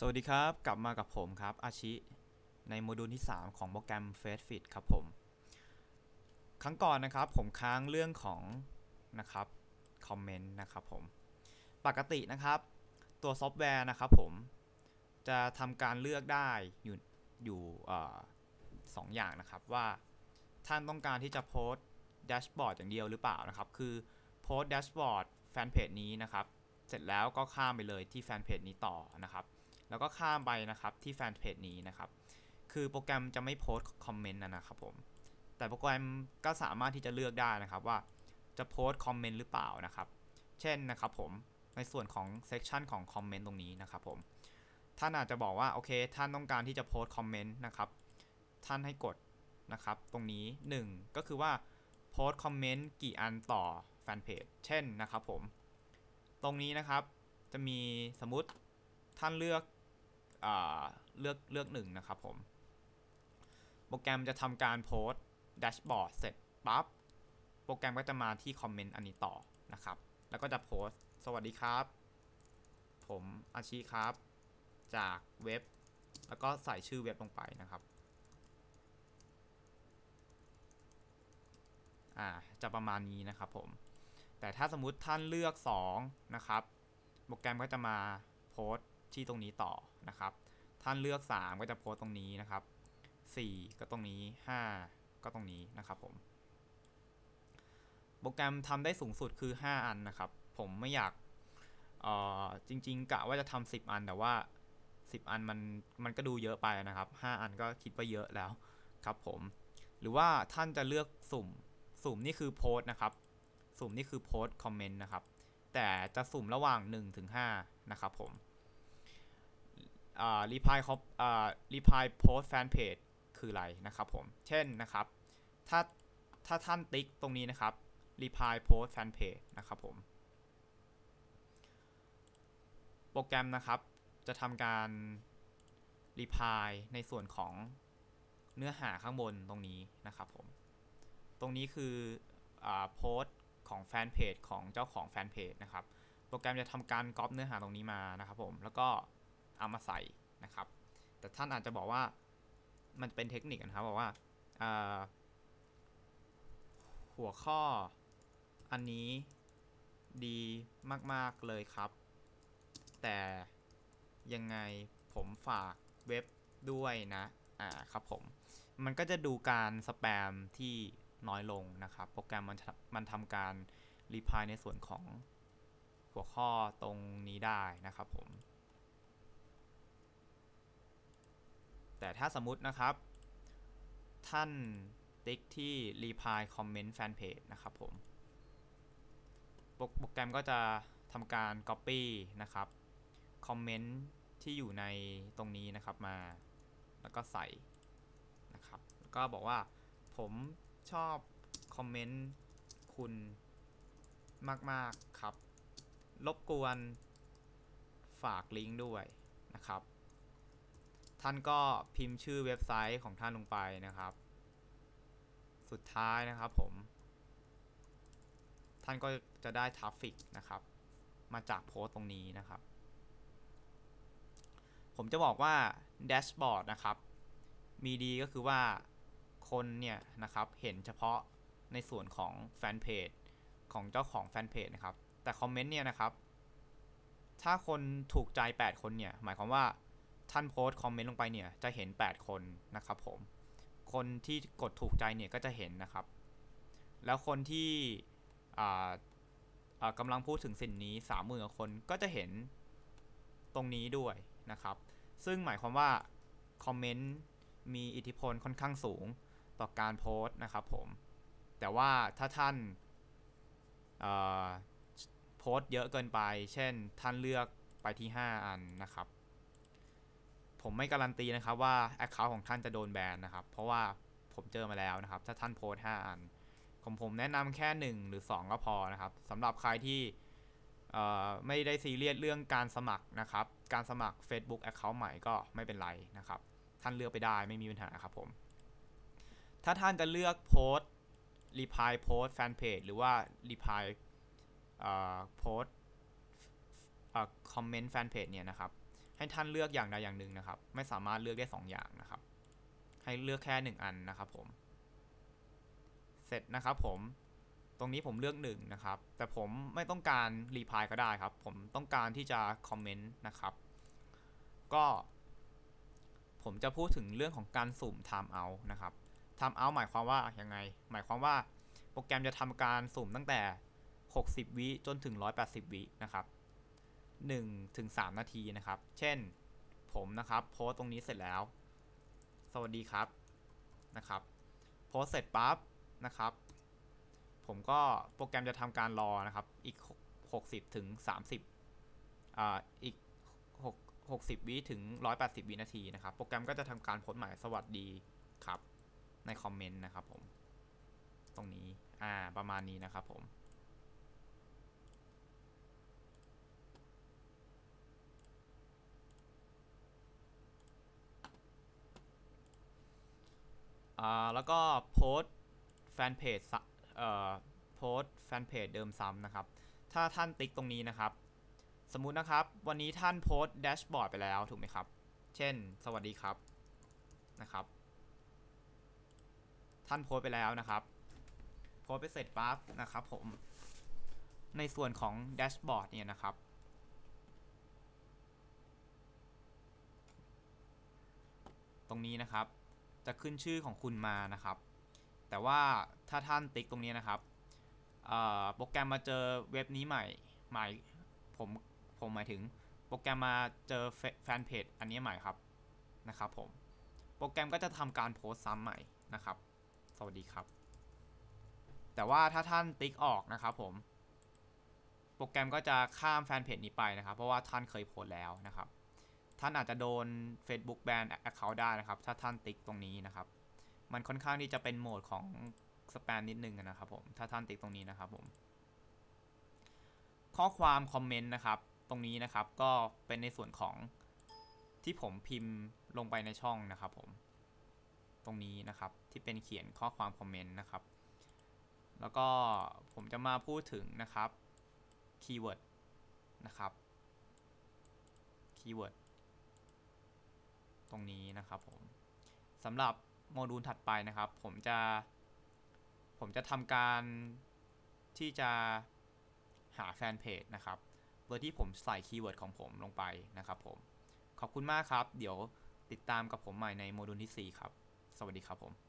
สวัสดีครับ กลับมากับผมครับ อาชิ ในโมดูลที่ 3 ของโปรแกรม FaceFit ครับผม ครั้งก่อนนะครับผมค้างเรื่องของนะครับคอมเมนต์นะครับผม ปกตินะครับตัวซอฟต์แวร์นะครับผมจะทำการเลือกได้อยู่อยู่สองอย่างนะครับว่าท่านต้องการที่จะโพสต์แดชบอร์ดอย่างเดียวหรือเปล่านะครับ คือโพสต์แดชบอร์ดแฟนเพจนี้นะครับ เสร็จแล้วก็ข้ามไปเลยที่แฟนเพจนี้ต่อนะครับ แล้วก็ข้ามไปนะครับที่แฟนเพจนี้นะครับ คือโปรแกรมจะไม่โพสต์คอมเมนต์นะครับผม แต่โปรแกรมก็สามารถที่จะเลือกได้นะครับว่าจะโพสต์คอมเมนต์หรือเปล่านะครับ เช่นนะครับผม ในส่วนของเซกชันของคอมเมนต์ตรงนี้นะครับผม ท่านอาจจะบอกว่าโอเค ท่านต้องการที่จะโพสต์คอมเมนต์นะครับ ท่านให้กดนะครับ ตรงนี้ 1 ก็คือว่าโพสต์คอมเมนต์กี่อันต่อแฟนเพจ เช่นนะครับผม ตรงนี้นะครับ จะมีสมมติท่านเลือก เลือกเลือกหนึ่งนะครับผม โปรแกรมจะทำการโพสต์แดชบอร์ดเสร็จปั๊บ โปรแกรมก็จะมาที่คอมเมนต์อันนี้ต่อนะครับ แล้วก็จะโพสต์สวัสดีครับ ผมอาชีครับ จากเว็บ แล้วก็ใส่ชื่อเว็บลงไปนะครับอ่าจะประมาณนี้นะครับผม แต่ถ้าสมมุติท่านเลือก 2 นะครับ โปรแกรมก็จะมาโพสต์ ที่ตรงนี้ต่อนะครับ ท่านเลือก 3 ก็จะโพสตตรงนี้นะครับ 4 ก็ตรงนี้ 5 ก็ตรงนี้นะครับผมโปรแกรมทำได้สูงสุดคือ 5 อันนะครับ ผมไม่อยากจริง ๆกะว่าจะทำ10 อันแต่ว่า 10 อันมันมันก็ดูเยอะไปนะครับ 5 อันก็คิดว่าเยอะแล้วครับผมหรือว่าท่านจะเลือกสุ่มสุ่มนี่คือโพสต์นะครับ สุ่มนี่คือโพสต์คอมเมนต์นะครับ แต่จะสุ่มระหว่าง1ถึง5นะครับผม รีพายคอปรีพายโพสแฟนเพจคืออะไรนะครับผม เช่นนะครับ ถ้าถ้าท่านติ๊กตรงนี้นะครับรีพายโพสแฟนเพจนะครับผม โปรแกรมนะครับจะทำการรีพายในส่วนของเนื้อหาข้างบนตรงนี้นะครับผม ตรงนี้คือโพสของแฟนเพจของเจ้าของแฟนเพจนะครับ โปรแกรมจะทำการก๊อปเนื้อหาตรงนี้มานะครับผม แล้วก็ เอามาใส่นะครับ แต่ท่านอาจจะบอกว่ามันเป็นเทคนิคนะครับบอกว่าหัวข้ออันนี้ดีมาก ๆ เลยครับ แต่ยังไงผมฝากเว็บด้วยนะ อ่า ครับผม มันก็จะดูการสแปมที่น้อยลงนะครับ โปรแกรมมันมันทำการรีพายในส่วนของหัวข้อตรงนี้ได้นะครับผม แต่ถ้าสมมตินะครับ ท่านติ๊กที่ reply comment fan page นะครับผมโปรแกรมก็จะทำการ copy นะครับคอมเมนต์ที่อยู่ในตรงนี้นะครับมา แล้วก็ใส่นะครับก็บอกว่าผมชอบคอมเมนต์คุณมาก ๆ ครับ รบกวนฝากลิงก์ด้วยนะครับ ท่านก็พิมพ์ชื่อเว็บไซต์ของท่านลงไปนะครับ สุดท้ายนะครับผม ท่านก็จะได้ทราฟฟิกนะครับ มาจากโพสต์ตรงนี้นะครับ ผมจะบอกว่าแดชบอร์ดนะครับ มีดีก็คือว่าคนเนี่ยนะครับเห็นเฉพาะในส่วนของแฟนเพจของเจ้าของแฟนเพจนะครับ แต่คอมเมนต์เนี่ยนะครับ ถ้าคนถูกใจ 8 คนเนี่ย หมายความว่า ท่านโพสต์คอมเมนต์ลงไปเนี่ยจะเห็น 8 คนนะครับผม คนที่กดถูกใจเนี่ยก็จะเห็นนะครับ แล้วคนที่กำลังพูดถึงสิ่งนี้สามหมื่นคนก็จะเห็นตรงนี้ด้วยนะครับ ซึ่งหมายความว่าคอมเมนต์มีอิทธิพลค่อนข้างสูงต่อการโพสต์นะครับผม แต่ว่าถ้าท่านโพสต์เยอะเกินไป เช่นท่านเลือกไปที่ 5 อันนะครับ ผมไม่การันตีนะครับว่า Account ของท่านจะโดนแบนนะครับ เพราะว่าผมเจอมาแล้วนะครับ ถ้าท่านโพสต์5อันของผมแนะนำแค่ 1 หรือ 2 ก็พอนะครับสำหรับใครที่ไม่ได้ซีเรียสเรื่องการสมัครนะครับ การสมัคร Facebook Account ใหม่ก็ไม่เป็นไรนะครับ ท่านเลือกไปได้ไม่มีปัญหาครับผม ถ้าท่านจะเลือกโพสต์รีพายโพสต์แฟนเพจหรือว่ารีพายโพสต์คอมเมนต์แฟนเพจเนี่ยนะครับ ให้ท่านเลือกอย่างใดอย่างหนึ่งนะครับ ไม่สามารถเลือกได้สองอย่างนะครับ ให้เลือกแค่หนึ่งอันนะครับผม เสร็จนะครับผม ตรงนี้ผมเลือกหนึ่งนะครับ แต่ผมไม่ต้องการรีพายก็ได้ครับ ผมต้องการที่จะคอมเมนต์นะครับ ก็ ผมจะพูดถึงเรื่องของการสุ่ม time out นะครับ time out หมายความว่ายังไง หมายความว่าโปรแกรมจะทำการสุ่มตั้งแต่ 60 วิจนถึง 180 วินะครับ 1ถึง3นาทีนะครับ เช่นผมนะครับโพสตตรงนี้เสร็จแล้ว สวัสดีครับนะครับโพสเสร็จปั๊บนะครับ ผมก็โปรแกรมจะทำการรอนะครับ อีก 60ถึง30อ่าอีก6 60วิถึง 180วินาทีนะครับ โปรแกรมก็จะทำการโพสต์หมายสวัสดีครับ ในคอมเมนต์นะครับผม ตรงนี้ อ่า ประมาณนี้นะครับผม อ่าแล้วก็โพสต์แฟนเพจเอ่อโพสต์แฟนเพจเดิมซ้ำนะครับ ถ้าท่านติ๊กตรงนี้นะครับ สมมุตินะครับ วันนี้ท่านโพสต์แดชบอร์ดไปแล้วถูกไหมครับ เช่น สวัสดีครับนะครับ ท่านโพสต์ไปแล้วนะครับ โพสต์ไปเสร็จปั๊บนะครับผม ในส่วนของแดชบอร์ดเนี่ยนะครับตรงนี้นะครับ จะขึ้นชื่อของคุณมานะครับ แต่ว่าถ้าท่านติ๊กตรงนี้นะครับโปรแกรมมาเจอเว็บนี้ใหม่หมายผมผมหมายถึงโปรแกรมมาเจอแฟแฟนเพจอันนี้ใหม่ครับนะครับผมโปรแกรมก็จะทำการโพสต์ซ้ำใหม่นะครับ สวัสดีครับ แต่ว่าถ้าท่านติ๊กออกนะครับผม โปรแกรมก็จะข้ามแฟนเพจนี้ไปนะครับ เพราะว่าท่านเคยโพสต์แล้วนะครับ ท่านอาจจะโดน Facebook ban account ได้นะครับ ถ้าท่านติ๊กตรงนี้นะครับ มันค่อนข้างที่จะเป็นโหมดของสแปมนิดนึงนะครับผมถ้าท่านติ๊กตรงนี้นะครับผมข้อความคอมเมนต์นะครับ ตรงนี้นะครับก็เป็นในส่วนของที่ผมพิมพ์ลงไปในช่องนะครับผมตรงนี้นะครับที่เป็นเขียนข้อความคอมเมนต์นะครับ แล้วก็ผมจะมาพูดถึงนะครับคีย์เวิร์ดนะครับคีย์เวิร์ด ตรงนี้นะครับผมสำหรับโมดูลถัดไปนะครับ ผมจะ ผมจะทำการที่จะหาแฟนเพจนะครับ โดยที่ผมใส่คีย์เวิร์ดของผมลงไปนะครับผม ขอบคุณมากครับ เดี๋ยวติดตามกับผมใหม่ในโมดูลที่ 4 ครับ สวัสดีครับผม